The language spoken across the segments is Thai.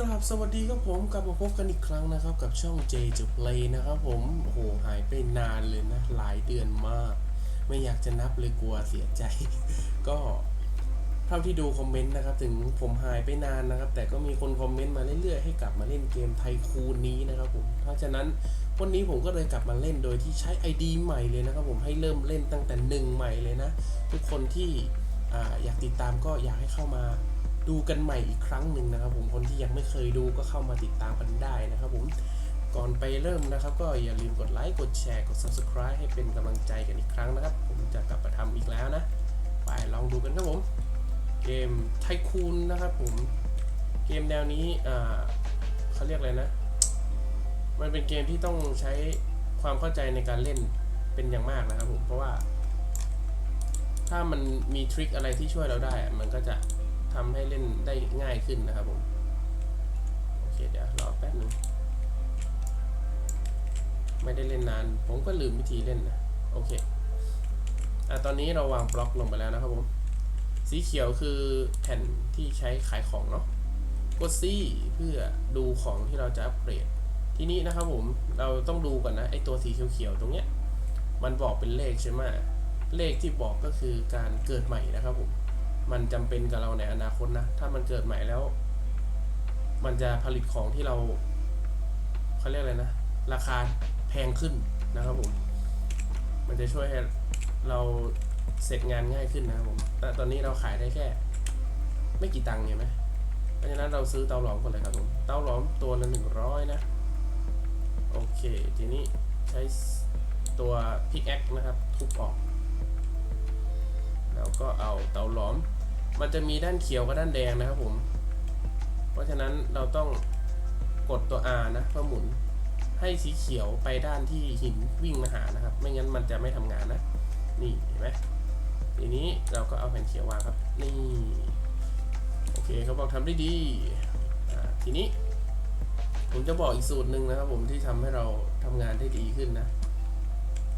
กราบสวัสดีครับผมกลับมาพบกันอีกครั้งนะครับ กับช่อง J จะ Play นะครับผมโอ้โหหายไปนานเลยนะ หลายเดือนมาก ไม่อยากจะนับเลยกลัวเสียใจ ก็เท่าที่ดูคอมเมนต์นะครับ ถึงผมหายไปนานนะครับ แต่ก็มีคนคอมเมนต์มาเรื่อยๆให้กลับมาเล่นเกมไทคูนนี้นะครับผมเพราะฉะนั้นวันนี้ผมก็เลยกลับมาเล่นโดยที่ใช้ ID ใหม่เลยนะครับ ผมให้เริ่มเล่นตั้งแต่หนึ่งใหม่เลยนะ ทุกคนที่ออยากติดตามก็อยากให้เข้ามา ดูกันใหม่อีกครั้งหนึ่งนะครับ ผมคนที่ยังไม่เคยดูก็เข้ามาติดตามกันได้นะครับผมก่อนไปเริ่มนะครับ ก็อย่าลืมกดไลค์กดแชร์กด subscribe ให้เป็นกำลังใจกันอีกครั้งนะครับ ผมจะกลับมาทำอีกแล้วนะ ไปลองดูกันครับผม เกมไทคูนนะครับผมเกมแนวนี้อ่าเขาเรียกอะไรนะ มันเป็นเกมที่ต้องใช้ความเข้าใจในการเล่นเป็นอย่างมากนะครับผมเพราะว่า ถ้ามันมีทริคอะไรที่ช่วยเราได้ มันก็จะ ทำให้เล่นได้ง่ายขึ้นนะครับผม โอเคเดี๋ยวรอแป๊บหนึง ไม่ได้เล่นนาน ผมก็ลืมวิธีเล่นนะ โอเคอะตอนนี้เราวางบล็อกลงไปแล้วนะครับผม สีเขียวคือแผ่นที่ใช้ขายของเนาะ กด C เพื่อดูของที่เราจะอัปเกรด ทีนี้นะครับผม เราต้องดูก่อนนะไอตัวสีเขียวๆตรงเนี้ย มันบอกเป็นเลขใช่ไหมเลขที่บอกก็คือการเกิดใหม่นะครับผม มันจำเป็นกับเราในอนาคตนะ ถ้ามันเกิดใหม่แล้ว มันจะผลิตของที่เราเขาเรียกอะไรนะ ราคาแพงขึ้นนะครับผม มันจะช่วยให้เราเสร็จงานง่ายขึ้นนะครับผม แต่ตอนนี้เราขายได้แค่ ไม่กี่ตังค์เห็นไหมเพราะฉะนั้นเราซื้อเตาหลอมก่อนเลยครับผม เตาหลอมตัวละหนึ่งร้อยนะ โอเค ทีนี้ใช้ตัวพิกแอคนะครับ ทุบออก แล้วก็เอาเตาหลอม มันจะมีด้านเขียวกับด้านแดงนะครับผม เพราะฉะนั้นเราต้องกดตัว R นะเพื่อหมุนให้สีเขียวไปด้านที่หินวิ่งมาหานะครับ ไม่งั้นมันจะไม่ทำงานนะ นี่เห็นไหมทีนี้เราก็เอาแผ่นเขียววางครับ นี่ โอเคเขาบอกทำได้ดี ทีนี้ ผมจะบอกอีกสูตรหนึ่งนะครับ ผมที่ทำให้เราทำงานได้ดีขึ้นนะ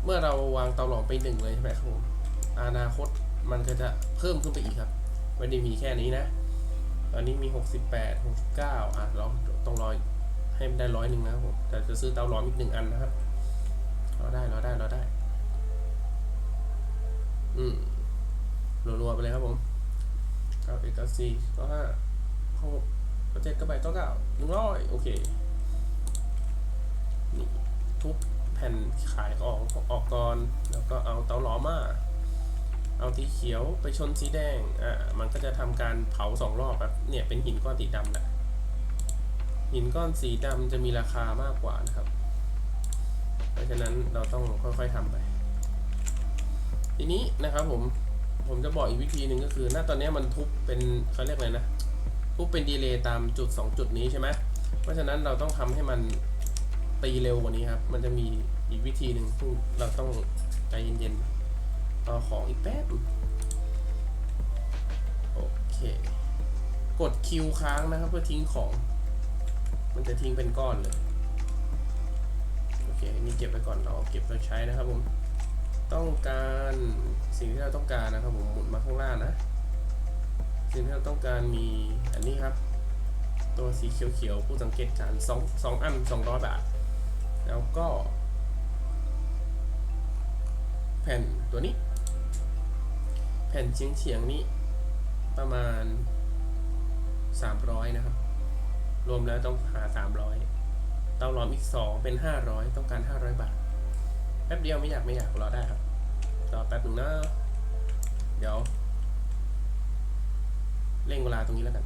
เมื่อเราวางเตาหลอมไปหนึ่งเลยใช่ไหมครับผม อนาคตมันก็จะเพิ่มขึ้นไปอีกครับ ไม่ได้มีแค่นี้นะ ตอนนี้มี 68 69อะเราต้องรอให้มันได้ร้อยหนึ่งนะครับผมแต่จะซื้อเตาหลอมอีกหนึ่งอันนะครับรอได้รอได้รอได้ อืมรัวๆไปเลยครับผมเก้าเอ็ก้าสี่เก้าห้าก้าหกเก้าเจ็ดเก้าแปดเก้าเก้าหนึ่งร้อยโอเคนี่ทุบแผ่นขายออกออกก่อน แล้วก็เอาเตาหลอมมา เอาสีเขียวไปชนสีแดง อ่า มันก็จะทำการเผาสองรอบครับ เนี่ยเป็นหินก้อนสีดำนะหินก้อนสีดำจะมีราคามากกว่านะครับ เพราะฉะนั้นเราต้องค่อยๆทำไป ทีนี้นะครับผม ผมจะบอกอีกวิธีหนึ่งก็คือณตอนนี้มันทุบเป็นเขาเรียกอะไรนะ ทุบเป็นดีเลย์ตามจุด 2 จุดนี้ใช่ไหมเพราะฉะนั้นเราต้องทำให้มันตีเร็วกว่านี้ครับ มันจะมีอีกวิธีหนึ่งซึ่งเราต้องใจเย็นๆ เอาของอีกแป๊บ โอเค กดคิวค้างนะครับ เพื่อทิ้งของ มันจะทิ้งเป็นก้อนเลย โอเค นี่เก็บไว้ก่อน เราเก็บไว้ใช้นะครับผม ต้องการสิ่งที่เราต้องการนะครับผมหมุนมาข้างล่างนะ สิ่งที่เราต้องการมีอันนี้ครับ ตัวสีเขียวๆ ผู้สังเกตการณ์สองสองอันสองร้อยบาท แล้วก็แผ่นตัวนี้ แผ่นเฉียงเฉียงนี้ประมาณ 300 นะครับ รวมแล้วต้องหา 300เตาหลอมอีก 2 เป็น 500 ต้องการ 500 บาท แป๊บเดียวไม่อยากไม่อยากรอได้ครับ รอแป๊บหนึ่งนะ เดี๋ยว เร่งเวลาตรงนี้แล้วกัน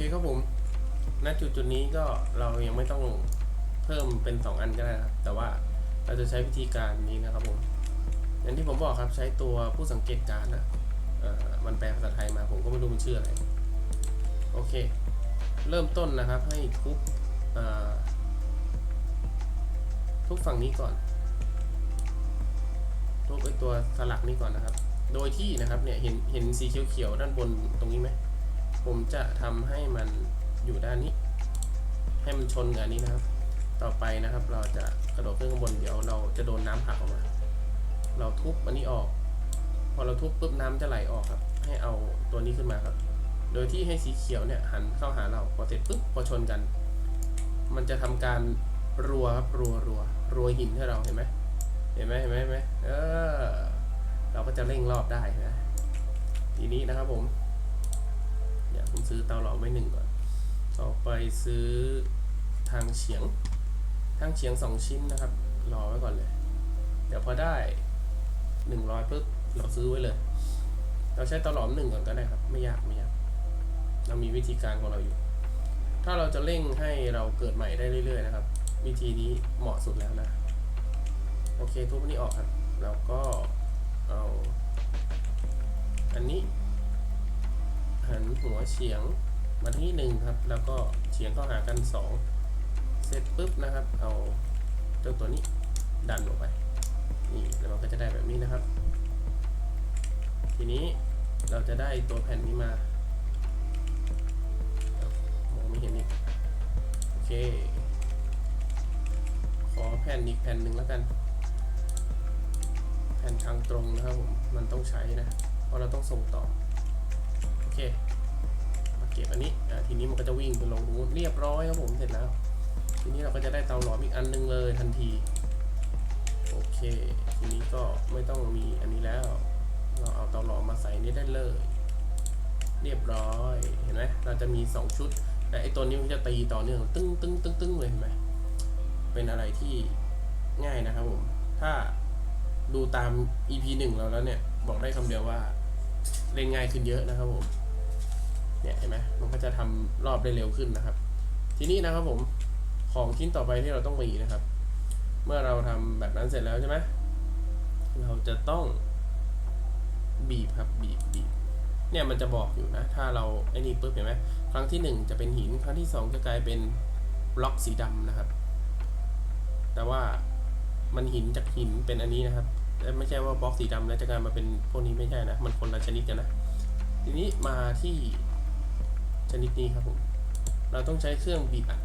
เคครับผม ณ จุดจุดนี้ก็เรายังไม่ต้องเพิ่มเป็น 2 อันก็ได้ครับ แต่ว่าเราจะใช้วิธีการนี้นะครับผม อย่างที่ผมบอกครับใช้ตัวผู้สังเกตการณ์นะมันแปลภาษาไทยมาผมก็ไม่รู้มันชื่ออะไร โอเค เริ่มต้นนะครับให้ทุบเอ่อทุบฝั่งนี้ก่อนทุบไอตัวสลักนี้ก่อนนะครับ โดยที่นะครับเนี่ยเห็นเห็นสีเขียวๆด้านบนตรงนี้ไหม ผมจะทำให้มันอยู่ด้านนี้ ให้มันชนกับอันนี้นะครับ ต่อไปนะครับเราจะกระโดดขึ้นข้างบนเดี๋ยวเราจะโดนน้ำผักออกมา เราทุบอันนี้ออก พอเราทุบปุ๊บน้ำจะไหลออกครับ ให้เอาตัวนี้ขึ้นมาครับ โดยที่ให้สีเขียวเนี่ยหันเข้าหาเราพอเสร็จปุ๊บพอชนกัน มันจะทำการรัวครับรัวรัวรัวหินให้เราเห็นไหมเห็นไหมเห็นไหมเห็นไหมเออเราก็จะเร่งรอบได้นะทีนี้นะครับผม เดี๋ยวผมซื้อเตาหลอมไว้หนึ่งก่อน ต่อไปซื้อทางเฉียง ทางเฉียงสองชิ้นนะครับ รอไว้ก่อนเลย เดี๋ยวพอได้หนึ่งร้อยปุ๊บเราซื้อไว้เลย เราใช้เตาหลอมหนึ่งก่อนก็ได้ครับ ไม่ยากไม่ยากเรามีวิธีการของเราอยู่ ถ้าเราจะเร่งให้เราเกิดใหม่ได้เรื่อยๆนะครับ วิธีนี้เหมาะสุดแล้วนะ โอเคทุบอันนี้ออกครับ แล้วก็เอาอันนี้ หันหัวเฉียงมาที่หนึ่งครับ แล้วก็เฉียงเข้าหากันสองเสร็จปุ๊บนะครับ เอาเจ้าตัวนี้ดันลงไป นี่แล้วมันก็จะได้แบบนี้นะครับ ทีนี้เราจะได้ตัวแผ่นนี้มามองไม่เห็นอีกโอเค ขอแผ่นอีกแผ่นหนึ่งแล้วกัน แผ่นทางตรงนะครับผม มันต้องใช้นะ เพราะเราต้องส่งต่อ เค มาเก็บอันนี้อ่าทีนี้มันก็จะวิ่งไปลงรงนู้นเรียบร้อยครับผมเสร็จแล้ว ทีนี้เราก็จะได้เตาหลอมอีกอันหนึงเลยทันที โอเค ทีนี้ก็ไม่ต้องมีอันนี้แล้ว เราเอาเตาหลอมมาใส่นี่ได้เลย เรียบร้อย เห็นไหมเราจะมี 2 ชุด แต่ไอตัวนี้มันจะตีต่อเนื่องตึ้งตึ้งตึ้งตึ้งเลยเห็นไหมเป็นอะไรที่ง่ายนะครับผม ถ้าดูตาม EP หนึ่งเราแล้วเนี่ย บอกได้คำเดียวว่า เล่นง่ายขึ้นเยอะนะครับผม เนี่ยเห็นไหมมันก็จะทำรอบได้เร็วขึ้นนะครับ ทีนี้นะครับผมของชิ้นต่อไปที่เราต้องมีนะครับ เมื่อเราทำแบบนั้นเสร็จแล้วใช่ไหมเราจะต้องบีบครับบีบบีบเนี่ยมันจะบอกอยู่นะ ถ้าเราไอ้นี่ปุ๊บเห็นไหมครั้งที่หนึ่งจะเป็นหินครั้งที่สองจะกลายเป็นบล็อกสีดำนะครับ แต่ว่ามันหินจากหินเป็นอันนี้นะครับแต่ไม่ใช่ว่าบล็อกสีดำแล้วจะกลายมาเป็นพวกนี้ไม่ใช่นะ มันคนละชนิดกันนะ ทีนี้มาที่ ชนิดนี้ครับผม เราต้องใช้เครื่องบีบอัด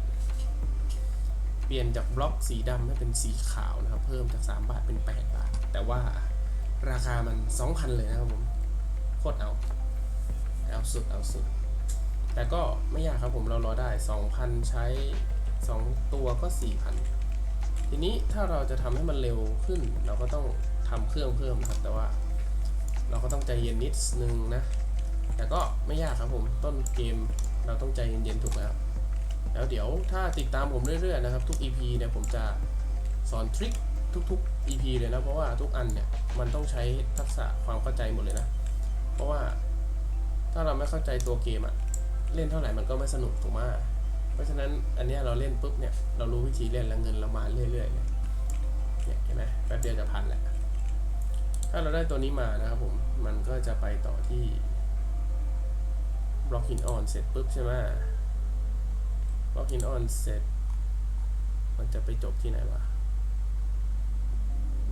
เปลี่ยนจากบล็อกสีดำให้เป็นสีขาวนะครับ เพิ่มจาก 3 บาทเป็น 8 บาท แต่ว่าราคามัน 2,000 เลยนะครับผม โคตรเอา เอาสุด เอาสุด แต่ก็ไม่ยากครับผม เรารอได้ 2,000 ใช้ 2 ตัวก็ 4,000 ทีนี้ถ้าเราจะทำให้มันเร็วขึ้น เราก็ต้องทำเครื่องเพิ่มนะครับ แต่ว่าเราก็ต้องใจเย็นนิดนึงนะ แต่ก็ไม่ยากครับผมต้นเกมเราต้องใจเย็นๆถูกไหมครับแล้วเดี๋ยวถ้าติดตามผมเรื่อยๆนะครับ ทุก EP เนี่ยผมจะสอนทริคทุกๆ EP เลยนะเพราะว่าทุกอันเนี่ยมันต้องใช้ทักษะความเข้าใจหมดเลยนะ เพราะว่าถ้าเราไม่เข้าใจตัวเกมอะเล่นเท่าไหร่มันก็ไม่สนุกถูกไหมเพราะฉะนั้นอันนี้เราเล่นปุ๊บเนี่ยเรารู้วิธีเล่นแล้วเงินเรามาเรื่อยๆเลยเนี่ยเห็นไหมแป๊บเดียวจะพันแหละถ้าเราได้ตัวนี้มานะครับผมมันก็จะไปต่อที่ บล็อกหินอ่อนเสร็จปุ๊บใช่ไหมบล็อกหินอ่อนเสร็จ มันจะไปจบที่ไหนวะ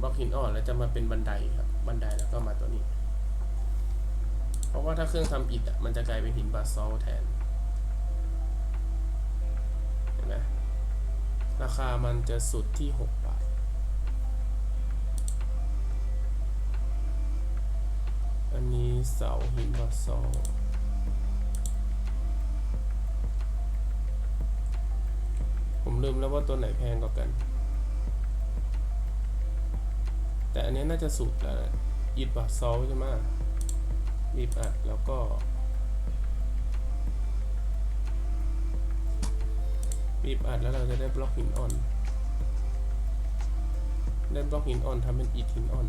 บล็อกหินอ่อนแล้วจะมาเป็นบันไดครับ บันไดแล้วก็มาตัวนี้ เพราะว่าถ้าเครื่องทำอิฐอะมันจะกลายเป็นหินบาซอลแทนเห็นไหมราคามันจะสุดที่ 6 บาทอันนี้เสาหินบาซอล ลืมแล้วว่าตัวไหนแพงกว่ากัน แต่อันนี้น่าจะสุดแล้วนะอิฐบาซอลใช่ไหมบีบอัดแล้วก็บีบอัดแล้วเราจะได้บล็อกหินอ่อน ได้บล็อกหินอ่อนทำเป็นอิฐหินอ่อน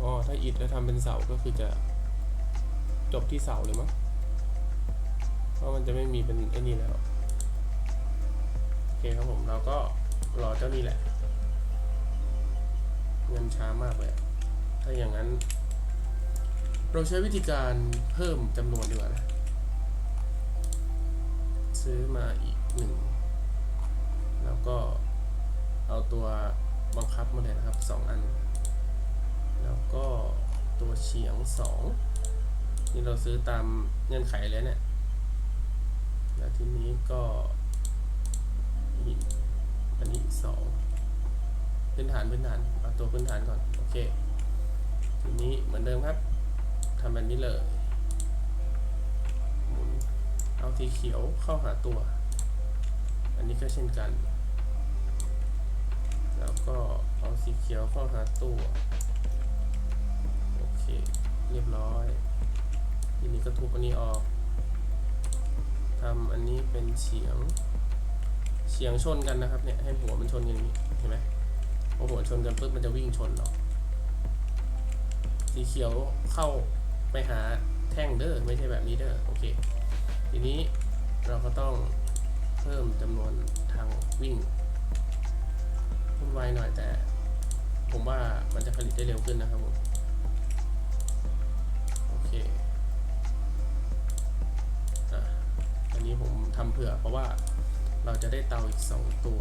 อ๋อถ้าอิฐแล้วทำเป็นเสาก็คือจะจบที่เสาเลยมั้ง มันจะไม่มีเป็นไอ้นี่แล้ว โอเคครับผมเราก็รอเจ้านี้แหละ เงินช้ามากเลย ถ้าอย่างนั้น เราใช้วิธีการเพิ่มจำนวนดีกว่านะ ซื้อมาอีกหนึ่ง แล้วก็เอาตัวบังคับมาเลยนะครับสองอัน แล้วก็ตัวเฉียงสองนี่เราซื้อตามเงื่อนไขเลยเนี่ย แล้วทีนี้ก็อันนี้สองพื้นฐานพื้นฐานเอาตัวพื้นฐานก่อน โอเค ทีนี้เหมือนเดิมครับทำแบบนี้เลยหมุนเอาสีเขียวเข้าหาตัว อันนี้ก็เช่นกัน แล้วก็เอาสีเขียวเข้าหาตัว โอเค เรียบร้อย ทีนี้ก็ทุบอันนี้ออก ทำอันนี้เป็นเฉียง เฉียงชนกันนะครับเนี่ยให้หัวมันชนกันอย่างนี้เห็นไหมพอหัวชนกันปุ๊บมันจะวิ่งชนเราสีเขียวเข้าไปหาแท่งเด้อไม่ใช่แบบนี้เด้อโอเคทีนี้เราก็ต้องเพิ่มจำนวนทางวิ่งวุ่นวายหน่อยแต่ ผมว่ามันจะผลิตได้เร็วขึ้นนะครับผม ทำเผื่อ เพราะว่าเราจะได้เตาอีก 2 ตัว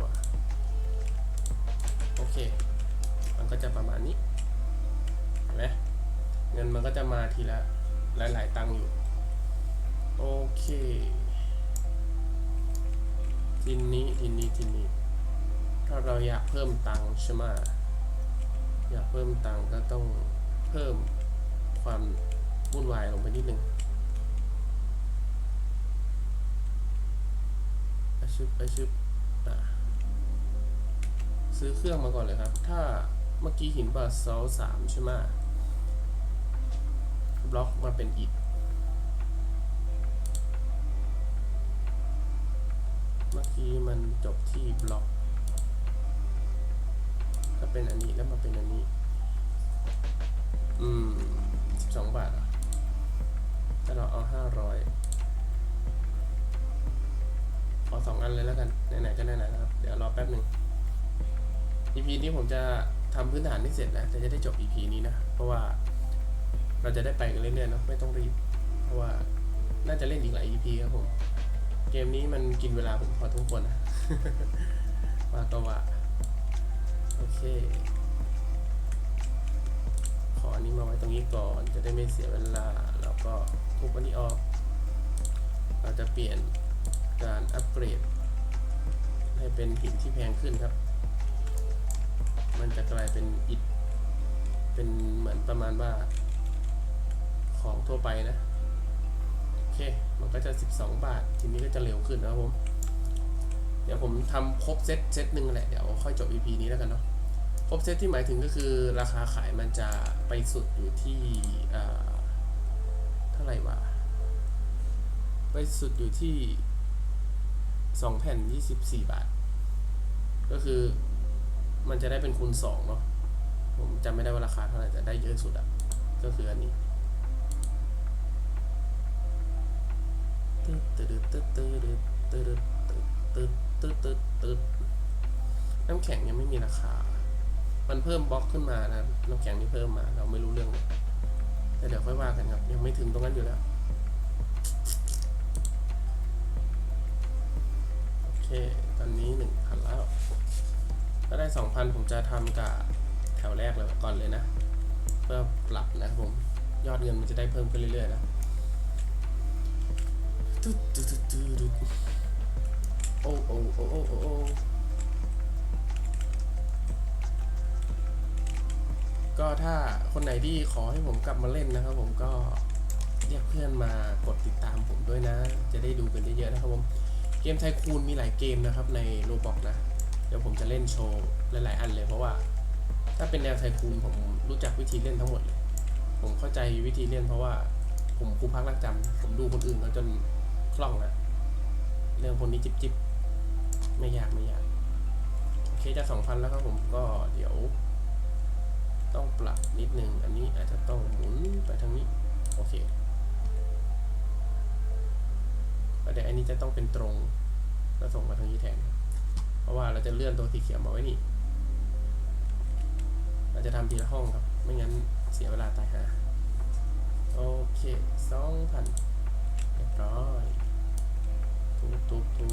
โอเค มันก็จะประมาณนี้เห็นไหมเงินมันก็จะมาทีละหลาย ๆ ตังค์อยู่ โอเคทีนี้ทีนี้ทีนี้ ถ้าเราอยากเพิ่มตังค์ใช่ไหมอยากเพิ่มตังค์ก็ต้องเพิ่มความวุ่นวายลงไปนิดนึงอา ชึบอชึบซื้อเครื่องมาก่อนเลยครับ ถ้าเมื่อกี้หินบาซอลสามใช่ไหมบล็อกมาเป็นอิฐเมื่อกี้มันจบที่บล็อกถ้าเป็นอันนี้แล้วมาเป็นอันนี้ อืมสิบสองบาทเหรอะถ้าเราเอาห้าร้อย ขอสองอันเลยแล้วกันไหนๆก็ไหนๆนะครับ เดี๋ยวรอแป๊บหนึ่ง EP นี้ผมจะทำพื้นฐานให้เสร็จแล้วแต่จะได้จบ EP นี้นะ เพราะว่าเราจะได้ไปกันเรื่อยๆเนาะไม่ต้องรีบ เพราะว่าน่าจะเล่นอีกหลาย EP ครับผม เกมนี้มันกินเวลาผมพอทุกคนนะว่าก็ว่าโอเค ขออันนี้มาไว้ตรงนี้ก่อน จะได้ไม่เสียเวลา แล้วก็ทุบอันนี้ออก เราจะเปลี่ยน การอัปเกรด ให้เป็นหินที่แพงขึ้นครับ มันจะกลายเป็นอิฐเป็นเหมือนประมาณว่าของทั่วไปนะ โอเค มันก็จะ 12 บาท ทีนี้ก็จะเร็วขึ้นนะครับผม เดี๋ยวผมทำครบเซตเซตหนึ่งแหละ เดี๋ยวค่อยจบ EP นี้แล้วกันเนาะ ครบเซตที่หมายถึงก็คือราคาขายมันจะไปสุดอยู่ที่เท่าไหร่วะ ไปสุดอยู่ที่ 2แผ่น24บสี่บาท ก็คือมันจะได้เป็นคูณ2เนาะผมจำไม่ได้ว่าราคาเท่าไหร่แต่ได้เยอะสุดอะก็คืออันนี้ตึ๊ดตึ๊ดตึ๊ดตึ๊ดตึ๊ดตึ๊ดตึ๊ดตึ๊ดตึ๊ดน้ำแข็งยังไม่มีราคา มันเพิ่มบล็อกขึ้นมานะน้ำแข็งที่เพิ่มมา เราไม่รู้เรื่องเลยแต่เดี๋ยวค่อยว่ากันครับ ยังไม่ถึงตรงนั้นอยู่แล้ว โอเค ตอนนี้หนึ่งพันแล้ว ถ้าได้สองพันผมจะทำกับแถวแรกเลยก่อนเลยนะ เพื่อปรับนะครับผม ยอดเงินมันจะได้เพิ่มขึ้นเรื่อยๆนะตึ๊ดตึ๊ดตึ๊ดตุ๊ดโอ้โอ้โอ้โอ้โอ้โอ้ก็ถ้าคนไหนที่ขอให้ผมกลับมาเล่นนะครับ ผมก็เรียกเพื่อนมากดติดตามผมด้วยนะ จะได้ดูกันเยอะๆนะครับผม เกมไทคูนมีหลายเกมนะครับในโรบอกนะ เดี๋ยวผมจะเล่นโชว์หลาย ๆ อันเลยเพราะว่า ถ้าเป็นแนวไทคูนผมรู้จักวิธีเล่นทั้งหมดเลย ผมเข้าใจวิธีเล่นเพราะว่าผมครูพักรักจำผมดูคนอื่นเขาจนคล่องนะเรื่องพวกนี้จิบจิบไม่ยากไม่ยากโอเคจะสองพันแล้วครับผมก็เดี๋ยว ต้องปรับนิดนึง อันนี้อาจจะต้องหมุนไปทางนี้ โอเค ประเดี๋ยวอันนี้จะต้องเป็นตรงแล้วส่งมาทางนี้แทน เพราะว่าเราจะเลื่อนตัวสีเขียวมาไว้นี่ เราจะทำทีละห้องครับ ไม่งั้นเสียเวลาตายหา โอเคสองพันเรียบร้อยทุบทุบทุ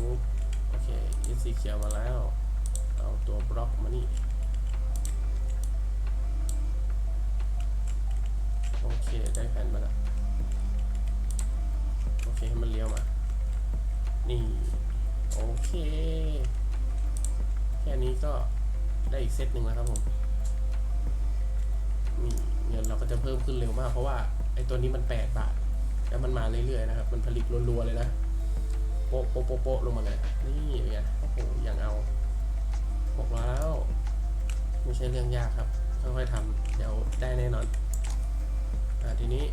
สีเขียวมาแล้ว เอาตัวบล็อกมานี่ โอเค ได้แผ่นมาแล้ว โอเคให้มันเลี้ยวมา นี่ โอเค แค่นี้ก็ ได้อีกเซตหนึ่งแล้วครับผมนี่เงินเราก็จะเพิ่มขึ้นเร็วมาก เพราะว่าไอ้ตัวนี้มัน 8 บาท แล้วมันมาเรื่อยๆนะครับ มันผลิตรัวๆเลยนะ โป๊ะโป๊ะโป๊ะปะลงมาเลย นี่เป็นไงโอ้โหอย่างเอาบอกแล้ว ไม่ใช่เรื่องยากครับ ค่อยๆทำเดี๋ยวได้แน่นอน อ่าทีนี้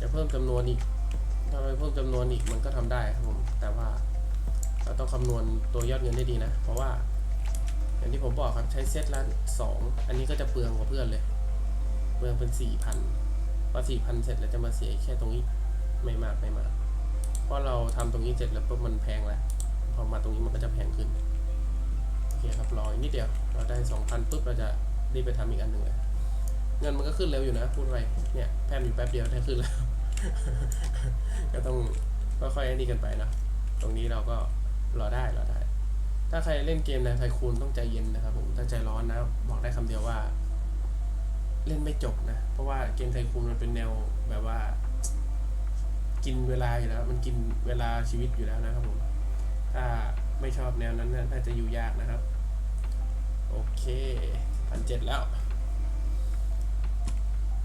จะเพิ่มจำนวนอีกถ้าไปเพิ่มจำนวนอีกมันก็ทำได้ครับผม แต่ว่าเราต้องคำนวณตัวยอดเงินได้ดีนะ เพราะว่า อย่างที่ผมบอกครับใช้เซตละสองอันนี้ก็จะเปลืองกว่าเพื่อนเลยเปลืองเป็นสี่พันพอสี่พันเสร็จแล้วจะมาเสียแค่ตรงนี้ไม่มากไม่มากเพราะเราทำตรงนี้เสร็จแล้วปุ๊บมันแพงแล้วพอมาตรงนี้มันก็จะแพงขึ้นโอเคครับรออีกนิดเดียวเราได้สองพันปุ๊บเราจะรีบไปทำอีกอันหนึ่งเลยเงินมันก็ขึ้นเร็วอยู่นะพูดไปเนี่ยแพมอยู่แป๊บเดียวได้ขึ้นแล้วก็ต้องค่อยๆอันนี้กันไปนะตรงนี้เราก็รอได้รอได้ ถ้าใครเล่นเกมในไทคูนต้องใจเย็นนะครับผมถ้าใจร้อนนะ บอกได้คำเดียวว่า เล่นไม่จบนะ เพราะว่าเกมไทคูนมันเป็นแนวแบบว่า กินเวลาอยู่แล้ว มันกินเวลาชีวิตอยู่แล้วนะครับผมถ้าไม่ชอบแนวนั้นน่าจะอยู่ยากนะครับ โอเคพันเจ็ดแล้ว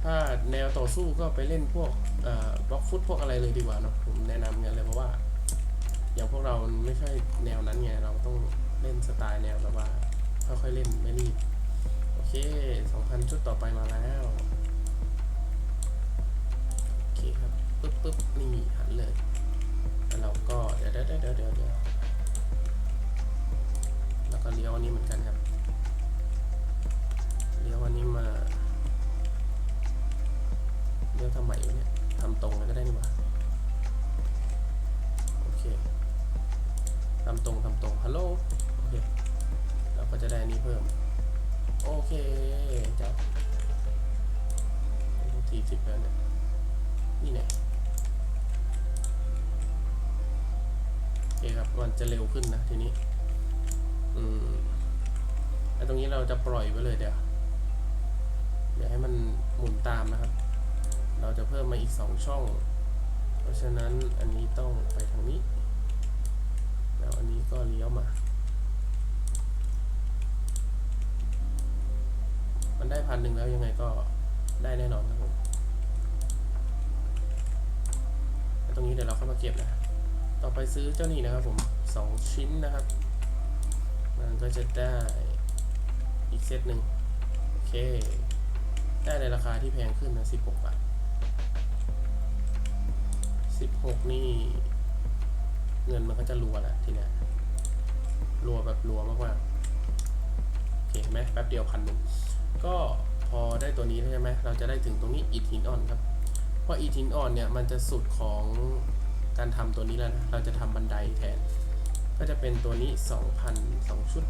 ถ้าแนวต่อสู้ก็ไปเล่นพวกอ่อบล็อกฟุตพวกอะไรเลยดีกว่าเนาะผมแนะนำกันเลยเพราะว่า อย่างพวกเรามันไม่ใช่แนวนั้นไง เราต้องเล่นสไตล์แนวแบบว่าค่อยๆเล่นไม่รีบ โอเค 2,000 ชุดต่อไปมาแล้ว โอเคครับ ปึ๊บปึ๊บนี่หันเลย แล้วเราก็ เดี๋ยวเดี๋ยวเดี๋ยวเดี๋ยวเดี๋ยวแล้วก็เลี้ยวอันนี้เหมือนกันครับ เลี้ยวอันนี้มาเรื่องทำใหม่วะเนี่ยทำตรงเลยก็ได้นี่หว่า ทำตรงทำตรงฮัลโหลโอเคเราก็จะได้นี้เพิ่ม โอเคจับทีสิบแล้วเนี่ยนี่ไงโอเคครับมันจะเร็วขึ้นนะทีนี้ อืมแล้วตรงนี้เราจะปล่อยไว้เลยเดี๋ยวเดี๋ยวให้มันหมุนตามนะครับ เราจะเพิ่มมาอีก2ช่อง เพราะฉะนั้นอันนี้ต้องไปทางนี้ แล้วอันนี้ก็เลี้ยวมา มันได้พันหนึ่งแล้วยังไงก็ได้แน่นอนครับผมตรงนี้เดี๋ยวเราเข้ามาเก็บนะต่อไปซื้อเจ้านี่นะครับผม2ชิ้นนะครับ มันก็จะได้อีกเซตหนึ่งโอเค ได้ในราคาที่แพงขึ้นนะ16บาท16 นี่ เงินมันก็จะรัวแหละทีเนี้ยรัวแบบรัวมากๆโอเคเห็นไหมแป๊บเดียวพันหนึ่งก็พอได้ตัวนี้ใช่ไหมเราจะได้ถึงตรงนี้อีทินออนครับเพราะอีทินออนเนี่ยมันจะสุดของการทำตัวนี้แล้วนะเราจะทำบันไดแทน ก็จะเป็นตัวนี้ 2,000 2 ชุด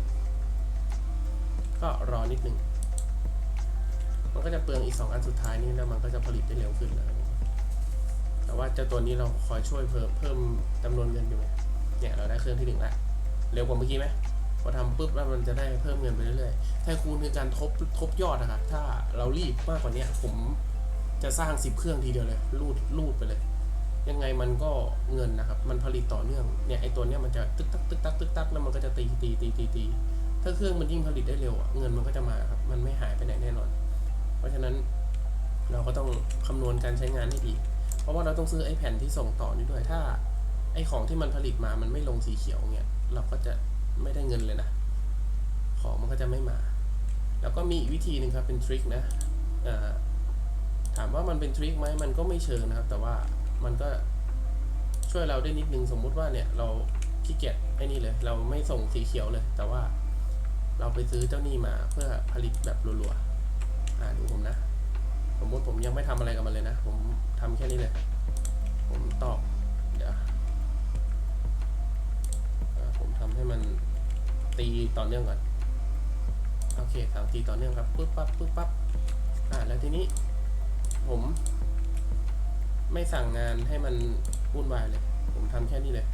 ก็รอนิดหนึ่งมันก็จะเปลืองอีก 2 อันสุดท้ายนี้แล้วมันก็จะผลิตได้เร็วขึ้นนะครับ แต่ว่าเจ้าตัวนี้เราคอยช่วยเพิ่มเพิ่มจำนวนเงินอยู่ไงเนี่ยเราได้เครื่องที่หนึ่งละเร็วกว่าเมื่อกี้ไหมพอทำปุ๊บแล้วมันจะได้เพิ่มเงินไปเรื่อยๆถ้าคูณคือการทบทบยอดนะครับถ้าเรารีบมากกว่านี้ผมจะสร้างสิบเครื่องทีเดียวเลยรูดรูดไปเลย ยังไงมันก็เงินนะครับ มันผลิตต่อเนื่องเนี่ยไอตัวเนี้ยมันจะตึกตักตึกตักตึกตักแล้วมันก็จะตีตีตีตีตีถ้าเครื่องมันยิ่งผลิตได้เร็วอะเงินมันก็จะมาครับมันไม่หายไปไหนแน่นอน เพราะฉะนั้นเราก็ต้องคำนวณการใช้งานให้ดี ราะว่าเราต้องซื้อไอ้แผ่นที่ส่งต่อนี่ด้วย ถ้าไอ้ของที่มันผลิตมามันไม่ลงสีเขียวเนี่ยเราก็จะไม่ได้เงินเลยนะ ของมันก็จะไม่มา แล้วก็มีอีกวิธีหนึ่งครับเป็นทริคนะถามว่ามันเป็นทริคไหมมันก็ไม่เชิงนะครับ แต่ว่ามันก็ช่วยเราได้นิดนึงสมมุติว่าเนี่ยเราขี้เกียจไอ้นี่เลย เราไม่ส่งสีเขียวเลย แต่ว่าเราไปซื้อเจ้านี่มาเพื่อผลิตแบบรัวๆอ่าดูผมนะ สมมติผมยังไม่ทำอะไรกับมันเลยนะ ผมทำแค่นี้เลย ผมตอกเดี๋ยวผมทำให้มันตีต่อเนื่องก่อน โอเคทางตีต่อเนื่องครับปึ๊บปั๊บปึ๊บปั๊บอ่าแล้วทีนี้ ผม ไม่สั่งงานให้มันวุ่นวายเลย ผมทำแค่นี้เลย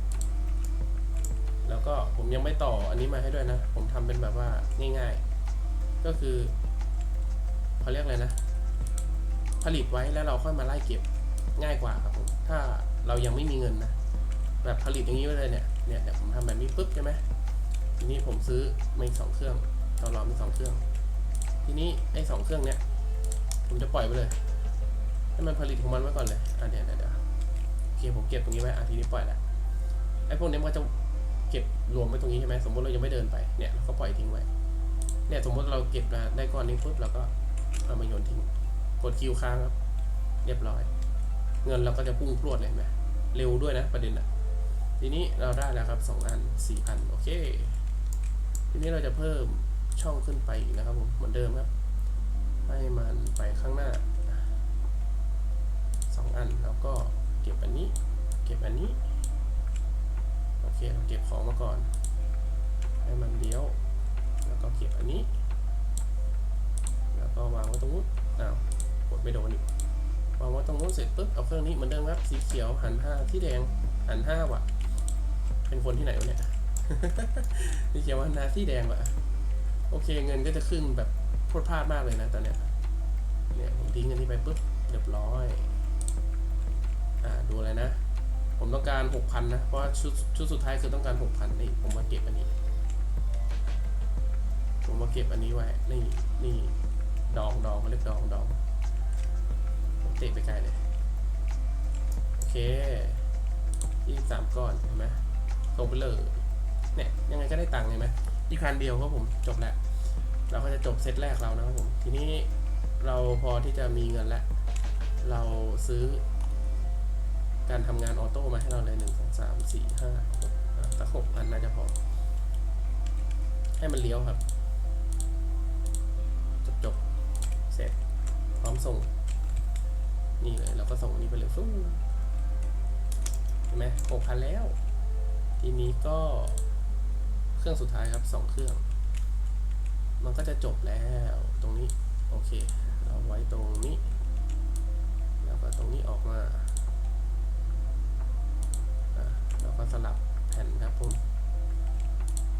แล้วก็ผมยังไม่ต่ออันนี้มาให้ด้วยนะ ผมทำเป็นแบบว่าง่าย ๆ ก็คือเขาเรียกอะไรนะ ผลิตไว้แล้วเราค่อยมาไล่เก็บง่ายกว่าครับผมถ้าเรายังไม่มีเงินนะแบบผลิตอย่างนี้ไว้เลยเนี่ยเนี่ยเดี๋ยวผมทำแบบนี้ปุ๊บใช่ไหมทีนี้ผมซื้อมาอีกสองเครื่องตอนรอมีสองเครื่อง ทีนี้ไอ้สองเครื่องเนี้ยผมจะปล่อยไปเลยให้มันผลิตของมันไว้ก่อนเลยอะเดี๋ยวเดี๋ยวเดี๋ยวโอเคผมเก็บตรงนี้ไว้อะทีนี้ปล่อยแล้วไอ้พวกนี้มันก็จะเก็บรวมไว้ตรงนี้ใช่ไหมสมมติเรายังไม่เดินไปเนี่ยเราก็ปล่อยทิ้งไว้เนี่ยสมมติเราเก็บได้ก้อนนี้ปุ๊บเราก็เอามาโยนทิ้ง กดคิวค้างครับ เรียบร้อย เงินเราก็จะพุ่งพรวดเลยไหมเร็วด้วยนะประเด็นอะ ทีนี้เราได้แล้วครับสองอันสี่อันโอเค ทีนี้เราจะเพิ่มช่องขึ้นไปอีกนะครับผม เหมือนเดิมครับ ให้มันไปข้างหน้าสองอันแล้วก็เก็บอันนี้ เก็บอันนี้ โอเคเราเก็บของมาก่อน ให้มันเลี้ยว แล้วก็เก็บอันนี้ แล้วก็วางไว้ตรงนู้นอ้าว ดไม่โดนอีกวางไว้ตรงนู้นเสร็จปุ๊บเอาเครื่องนี้เหมือนเดิมครับสีเขียวหันห้าที่แดงหันห้าว่ะ เป็นคนที่ไหนวะเนี่ยสีเขียวหันห้าที่แดงว่ะโอเคเงินก็จะขึ้นแบบพรวดพลาดมากเลยนะตอนเนี้ยเนี่ยผมทิ้งอันนี้ไปปุ๊บเรียบร้อยอ่าดูอะไรนะ ผมต้องการหกพันนะเพราะว่าชุดชุดสุดท้ายคือต้องการหกพันนี่ผมมาเก็บอันนี้ ผมมาเก็บอันนี้ไว้นี่นี่ดองดองเขาเรียกดองดอง ตะไปไกลเลย โอเคยี่สามก้อนเห็นไหมส่งไปเลยเนี่ยยังไงก็ได้ตังค์เห็นไหมอีกคันเดียวครับผมจบแล้ว เราก็จะจบเซตแรกเรานะครับผม ทีนี้เราพอที่จะมีเงินแล้วเราซื้อ การทำงานออโต้มาให้เราเลยหนึ่งสองสามสี่ห้าหกสักหกอันน่าจะพอ ให้มันเลี้ยวครับ จบจบเสร็จ พร้อมส่ง นี่เลยเราก็ส่งอันนี้ไปเลยฟู้เห็นไหมหกพันแล้ว ทีนี้ก็เครื่องสุดท้ายครับสองเครื่อง มันก็จะจบแล้วตรงนี้ โอเค เราไว้ตรงนี้ แล้วก็ตรงนี้ออกมาแล้วก็สลับแผ่นครับผม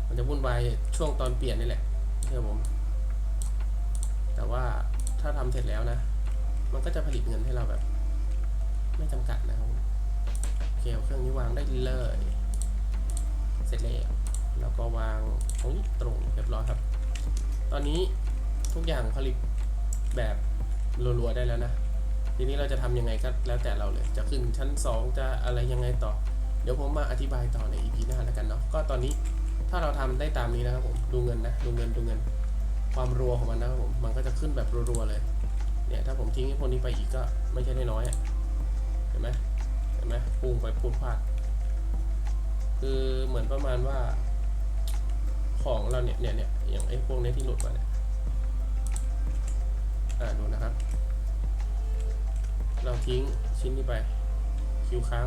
มันจะวุ่นวายช่วงตอนเปลี่ยนนี่แหละเชื่อผม แต่ว่าถ้าทำเสร็จแล้วนะ มันก็จะผลิตเงินให้เราแบบ ไม่จำกัดนะครับโอเคเอาเครื่องนี้วางได้เลย เสร็จแล้วแล้วก็วางตรงนี้ตรงเรียบร้อยครับ ตอนนี้ทุกอย่างผลิตแบบรัวๆได้แล้วนะ ทีนี้เราจะทำยังไงก็แล้วแต่เราเลย จะขึ้นชั้น 2 จะอะไรยังไงต่อ เดี๋ยวผมมาอธิบายต่อใน EP หน้าแล้วกันเนาะ ก็ตอนนี้ถ้าเราทำได้ตามนี้นะครับผม ดูเงินนะ ดูเงิน ดูเงิน ความรัวของมันนะครับผม มันก็จะขึ้นแบบรัวๆเลย เนี่ยถ้าผมทิ้งไอ้พวกนี้ไปอีกก็ไม่ใช่น้อยๆเห็นไหมเห็นไหมพุ่งไปพูดพลาดคือเหมือนประมาณว่า ของเราเนี่ยเนี่ยเนี่ยอย่างไอ้พวกนี้ที่หลุดมาเนี่ยอ่าดูนะครับ เราทิ้งชิ้นนี้ไปคิวค้าง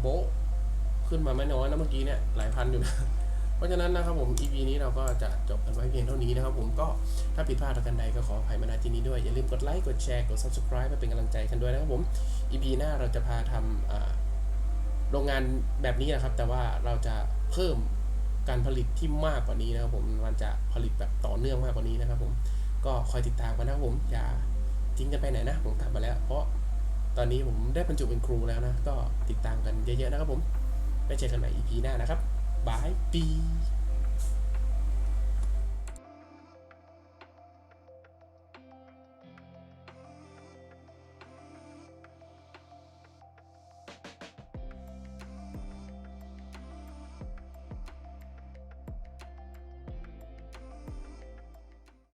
โบขึ้นมาไม่น้อยนะเมื่อกี้เนี่ยหลายพันอยู่นะ ราะฉะนั้นนะครับผม EP นี้เราก็จะจบกันไว้เพียงเท่านี้นะครับผมก็ถ้าผิดพลาดประการใดก็ขออภัยมาณที่นี้ด้วย อย่าลืมกดไลค์กดแชร์กด subscribe เพื่อเป็นกำลังใจกันด้วยนะครับผม EP หน้าเราจะพาทำโรงงานแบบนี้นะครับ แต่ว่าเราจะเพิ่มการผลิตที่มากกว่านี้นะครับผมมันจะผลิตแบบต่อเนื่องมากกว่านี้นะครับผมก็คอยติดตามกันนะครับผมอย่าทิ้งกันไปไหนนะผมกลับมาแล้ว เพราะตอนนี้ผมได้บรรจุเป็นครูแล้วนะ ก็ติดตามกันเยอะๆนะครับผมไว้เจอกันใหม่ EP หน้านะครับ บายปี